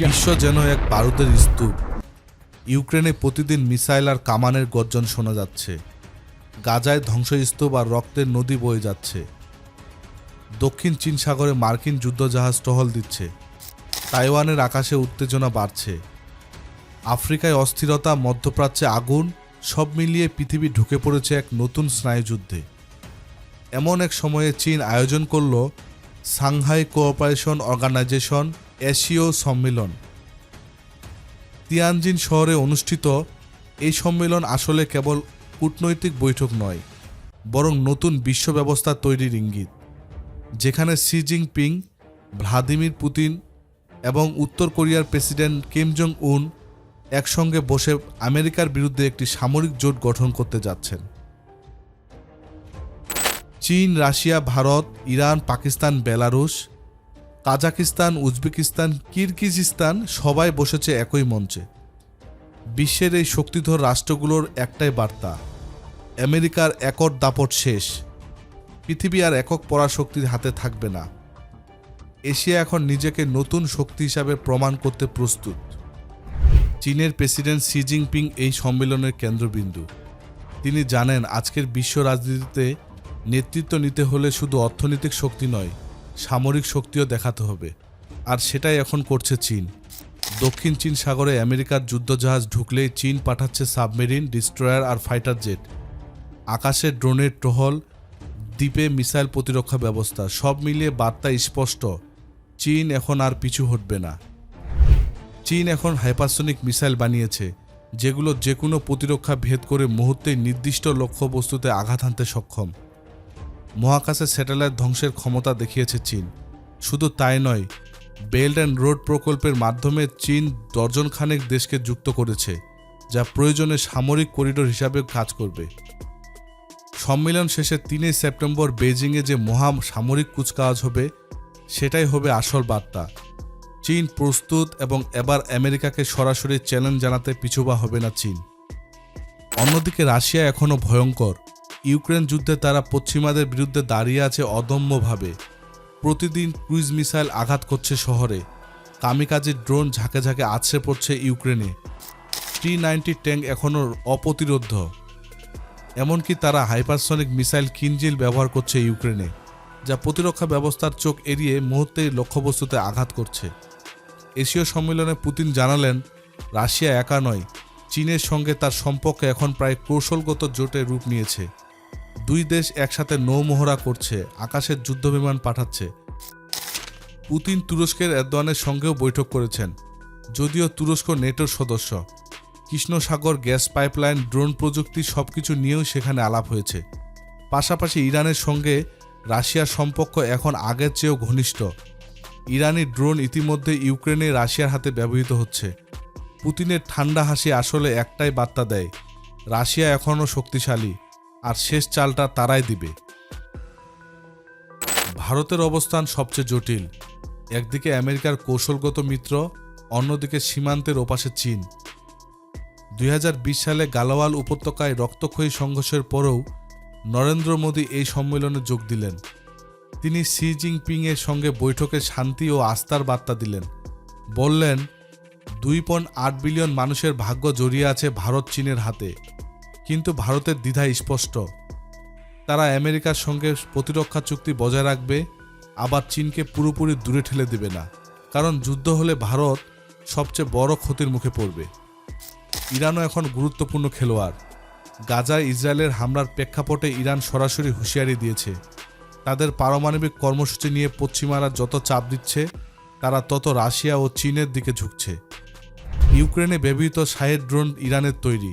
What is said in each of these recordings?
বিশ্ব যেন এক বারুদের স্তূপ। ইউক্রেনে প্রতিদিন মিসাইল আর কামানের গর্জন শোনা যাচ্ছে। গাজায় ধ্বংসস্তূপ আর রক্তের নদী বয়ে যাচ্ছে। দক্ষিণ চীন সাগরে মার্কিন যুদ্ধজাহাজ টহল দিচ্ছে। তাইওয়ানের আকাশে উত্তেজনা বাড়ছে। আফ্রিকায় অস্থিরতা, মধ্যপ্রাচ্যে আগুন, সব মিলিয়ে পৃথিবী ঢুকে পড়েছে এক নতুন স্নায়ুযুদ্ধে এমন এক সময়ে চীন আয়োজন করল সাংহাই কোঅপারেশন অর্গানাইজেশন এশীয় সম্মেলন। তিয়ানজিন শহরে অনুষ্ঠিত এই সম্মেলন আসলে কেবল কূটনৈতিক বৈঠক নয়, বরং নতুন বিশ্ব ব্যবস্থা তৈরির ইঙ্গিত, যেখানে শি জিনপিং, ভ্লাদিমির পুতিন এবং উত্তর কোরিয়ার প্রেসিডেন্ট কিম জং উন একসঙ্গে বসে আমেরিকার বিরুদ্ধে একটি সামরিক জোট গঠন করতে যাচ্ছেন। চীন, Russia, Bharat, Iran, Pakistan, Belarus Kazakhstan Uzbekistan, Kyrgyzstan সবাই বসেছে একই মঞ্চে। বিশ্বের এই শক্তিধর রাষ্ট্রগুলোর একটাই বার্তা, আমেরিকার একর দাপট শেষ। পৃথিবী আর একক পরাশক্তির হাতে থাকবে না। এশিয়া এখন নিজেকে নতুন শক্তি হিসাবে প্রমাণ করতে প্রস্তুত। চীনের প্রেসিডেন্ট শি জিনপিং এই সম্মেলনের কেন্দ্রবিন্দু। তিনি জানেন, আজকের বিশ্ব রাজনীতিতে নেতৃত্ব নিতে হলে শুধু অর্থনৈতিক শক্তি নয় সামরিক শক্তিও দেখাতে হবে। আর সেটাই এখন করছে চীন। দক্ষিণ চীন সাগরে আমেরিকার যুদ্ধজাহাজ ঢুকলেই চীন পাঠাচ্ছে সাবমেরিন, ডিস্ট্রয়ার আর ফাইটার জেট। আকাশে ড্রোনের টহল, দ্বীপে মিসাইল প্রতিরক্ষা ব্যবস্থা, সব মিলিয়ে বার্তা স্পষ্ট, চীন এখন আর পিছু হটবে না। চীন এখন হাইপারসনিক মিসাইল বানিয়েছে, যেগুলো যে কোনো প্রতিরক্ষা ভেদ করে মুহূর্তে নির্দিষ্ট লক্ষ্যবস্তুতে আঘাত হানতে সক্ষম। মহাকাশে স্যাটেলাইট ধ্বংসের ক্ষমতা দেখিয়েছে চীন। শুধু তাই নয়, বেল্ট অ্যান্ড রোড প্রকল্পের মাধ্যমে চীন দর্জনখানেক দেশকে যুক্ত করেছে, যা প্রয়োজনে সামরিক করিডোর হিসাবে কাজ করবে। সম্মেলন শেষে তিনই সেপ্টেম্বর বেজিংয়ে যে মহা সামরিক কুচকাওয়াজ হবে, সেটাই হবে আসল বার্তা। চীন প্রস্তুত এবং এবার আমেরিকাকে সরাসরি চ্যালেঞ্জ জানাতে পিছুবা হবে না চীন। অন্যদিকে রাশিয়া এখনও ভয়ঙ্কর। ইউক্রেন যুদ্ধে তারা পশ্চিমাদের বিরুদ্ধে দাঁড়িয়ে আছে অদম্যভাবে। প্রতিদিন ক্রুইজ মিসাইল আঘাত করছে শহরে। কামিকাজি ড্রোন ঝাঁকে ঝাঁকে আছড়ে পড়ছে ইউক্রেনে। টি নাইনটি ট্যাঙ্ক এখনও অপ্রতিরোধ। এমনকি তারা হাইপারসনিক মিসাইল কিনজিল ব্যবহার করছে ইউক্রেনে, যা প্রতিরক্ষা ব্যবস্থার চোখ এড়িয়ে মুহূর্তেই লক্ষ্যবস্তুতে আঘাত করছে। এশীয় সম্মেলনে পুতিন জানালেন, রাশিয়া একা নয়, চীনের সঙ্গে তার সম্পর্ক এখন প্রায় কৌশলগত জোটে রূপ নিয়েছে। দুই দেশ একসাথে নৌমহড়া করছে, আকাশের যুদ্ধবিমান পাঠাচ্ছে। পুতিন তুরস্কের এরদোয়ানের সঙ্গেও বৈঠক করেছেন, যদিও তুরস্ক নেটোর সদস্য। কৃষ্ণসাগর গ্যাস পাইপলাইন, ড্রোন প্রযুক্তি সবকিছু নিয়েও সেখানে আলাপ হয়েছে। পাশাপাশি ইরানের সঙ্গে রাশিয়ার সম্পর্ক এখন আগের চেয়েও ঘনিষ্ঠ। ইরানি ড্রোন ইতিমধ্যে ইউক্রেনে রাশিয়ার হাতে ব্যবহৃত হচ্ছে। পুতিনের ঠান্ডা হাসি আসলে একটাই বার্তা দেয়, রাশিয়া এখনও শক্তিশালী। আর শেষ চালটা তারাই দিবে। ভারতের অবস্থান সবচেয়ে জটিল। একদিকে আমেরিকার কৌশলগত মিত্র, অন্যদিকে সীমান্তের ওপাশে চীন। দুই হাজার বিশ সালে গালাওয়াল উপত্যকায় রক্তক্ষয়ী সংঘর্ষের পরেও নরেন্দ্র মোদী এই সম্মেলনে যোগ দিলেন। তিনি শি জিনপিং এর সঙ্গে বৈঠকে শান্তি ও আস্থার বার্তা দিলেন। বললেন, দুই পয়েন্ট আট বিলিয়ন মানুষের ভাগ্য জড়িয়ে আছে ভারত চীনের হাতে। কিন্তু ভারতের দ্বিধা স্পষ্ট। তারা আমেরিকার সঙ্গে প্রতিরক্ষা চুক্তি বজায় রাখবে, আবার চীনকে পুরোপুরি দূরে ঠেলে দেবে না, কারণ যুদ্ধ হলে ভারত সবচেয়ে বড় ক্ষতির মুখে পড়বে। ইরানও এখন গুরুত্বপূর্ণ খেলোয়াড়। গাজায় ইসরায়েলের হামলার প্রেক্ষাপটে ইরান সরাসরি হুঁশিয়ারি দিয়েছে। তাদের পারমাণবিক কর্মসূচি নিয়ে পশ্চিমারা যত চাপ দিচ্ছে, তারা তত রাশিয়া ও চীনের দিকে ঝুঁকছে। ইউক্রেনে ব্যবহৃত সাহের ড্রোন ইরানের তৈরি।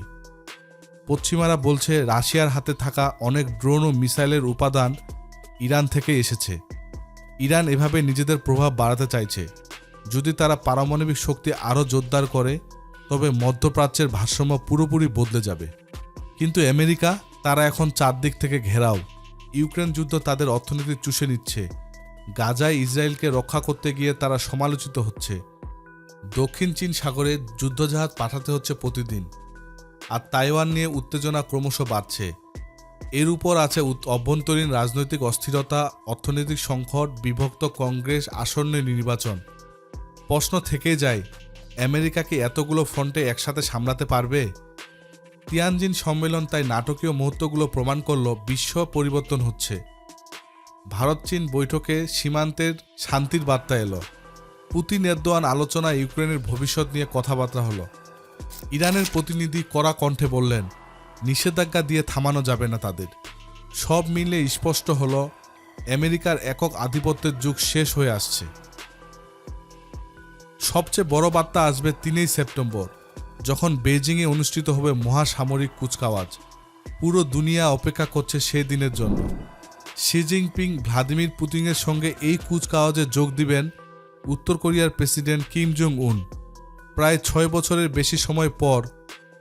পশ্চিমারা বলছে রাশিয়ার হাতে থাকা অনেক ড্রোন ও মিসাইলের উপাদান ইরান থেকে এসেছে। ইরান এভাবে নিজেদের প্রভাব বাড়াতে চাইছে। যদি তারা পারমাণবিক শক্তি আরও জোরদার করে, তবে মধ্যপ্রাচ্যের ভারসাম্য পুরোপুরি বদলে যাবে। কিন্তু আমেরিকা, তারা এখন চারদিক থেকে ঘেরাও। ইউক্রেন যুদ্ধ তাদের অর্থনীতি চুষে নিচ্ছে। গাজায় ইসরায়েলকে রক্ষা করতে গিয়ে তারা সমালোচিত হচ্ছে। দক্ষিণ চীন সাগরে যুদ্ধজাহাজ পাঠাতে হচ্ছে প্রতিদিন। আর তাইওয়ান নিয়ে উত্তেজনা ক্রমশ বাড়ছে। এর উপর আছে অভ্যন্তরীণ রাজনৈতিক অস্থিরতা, অর্থনৈতিক সংকট, বিভক্ত কংগ্রেস আসন্ন নির্বাচন। প্রশ্ন থেকে যায়, আমেরিকা কি এতগুলো ফ্রন্টে একসাথে সামলাতে পারবে? তিয়ানজিন সম্মেলন তাই নাটকীয় মুহূর্তগুলো প্রমাণ করল বিশ্ব পরিবর্তন হচ্ছে। ভারত চীন বৈঠকে সীমান্তের শান্তির বার্তা এলো। পুতিন এরদোয়ান আলোচনা ইউক্রেনের ভবিষ্যৎ নিয়ে কথাবার্তা হলো। ইরানের প্রতিনিধি কড়া কণ্ঠে বললেন, নিষেধাজ্ঞা দিয়ে থামানো যাবে না তাদের। সব মিলে স্পষ্ট হলো, আমেরিকার একক আধিপত্যের যুগ শেষ হয়ে আসছে। সবচেয়ে বড় বার্তা আসবে তিনই সেপ্টেম্বর, যখন বেজিংয়ে অনুষ্ঠিত হবে মহাসামরিক কুচকাওয়াজ। পুরো দুনিয়া অপেক্ষা করছে সেই দিনের জন্য। শি জিনপিং ভ্লাদিমির পুতিনের সঙ্গে এই কুচকাওয়াজে যোগ দিবেন উত্তর কোরিয়ার প্রেসিডেন্ট কিম জং উন প্রায় ছয় বছরের বেশি সময় পর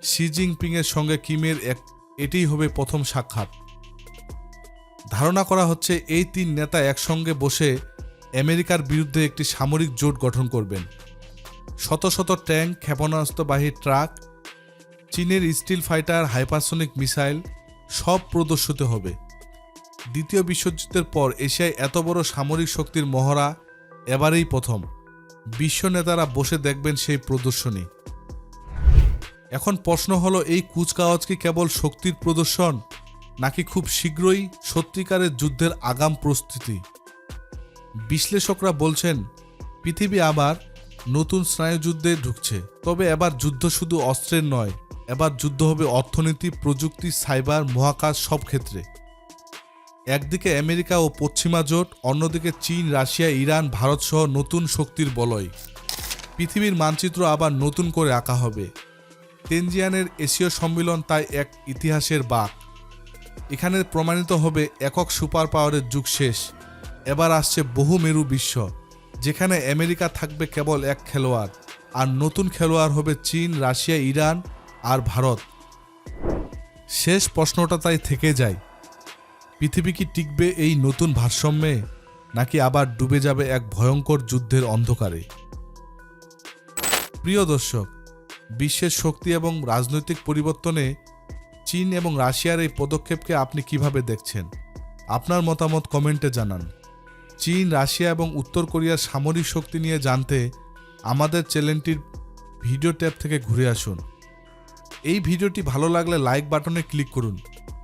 শি জিনপিংয়ের সঙ্গে কিমের এক, এটিই হবে প্রথম সাক্ষাৎ। ধারণা করা হচ্ছে এই তিন নেতা একসঙ্গে বসে আমেরিকার বিরুদ্ধে একটি সামরিক জোট গঠন করবেন। শত শত ট্যাঙ্ক ক্ষেপণাস্ত্রবাহী ট্রাক, চীনের স্টিল ফাইটার, হাইপারসনিক মিসাইল সব প্রদর্শিত হবে। দ্বিতীয় বিশ্বযুদ্ধের পর এশিয়ায় এত বড় সামরিক শক্তির মহড়া এবারেই প্রথম। বিশ্ব নেতারা বসে দেখবেন সেই প্রদর্শনী। এখন প্রশ্ন হলো, এই কুচকাওয়াজ কি কেবল শক্তির প্রদর্শন, নাকি খুব শীঘ্রই সত্যিকারের যুদ্ধের আগাম প্রস্তুতি? বিশ্লেষকরা বলছেন, পৃথিবী আবার নতুন স্নায়ুযুদ্ধে ঢুকছে। তবে এবার যুদ্ধ শুধু অস্ত্রের নয়, এবার যুদ্ধ হবে অর্থনীতি, প্রযুক্তি, সাইবার, মহাকাশ সব ক্ষেত্রে। একদিকে আমেরিকা ও পশ্চিমা জোট, অন্যদিকে চীন, রাশিয়া, ইরান, ভারত সহ নতুন শক্তির বলয়। পৃথিবীর মানচিত্র আবার নতুন করে আঁকা হবে। তেনজিয়ানের এশীয় সম্মেলন তাই এক ইতিহাসের বাক। এখানে প্রমাণিত হবে একক সুপার পাওয়ারের যুগ শেষ। এবার আসছে বহু মেরু বিশ্ব, যেখানে আমেরিকা থাকবে কেবল এক খেলোয়াড়, আর নতুন খেলোয়াড় হবে চীন, রাশিয়া, ইরান আর ভারত। শেষ প্রশ্নটা তাই থেকে যায়। পৃথিবী কি টিকবে এই নতুন ভারসাম্যে? নাকি আবার ডুবে যাবে এক ভয়ঙ্কর যুদ্ধের অন্ধকারে? প্রিয় দর্শক, বিশ্বের শক্তি এবং রাজনৈতিক পরিবর্তনে চীন এবং রাশিয়ার এই পদক্ষেপকে আপনি কীভাবে দেখছেন? আপনার মতামত কমেন্টে জানান। চীন, রাশিয়া এবং উত্তর কোরিয়ার সামরিক শক্তি নিয়ে জানতে আমাদের চ্যানেলটির ভিডিও ট্যাব থেকে ঘুরে আসুন। এই ভিডিওটি ভালো লাগলে লাইক বাটনে ক্লিক করুন।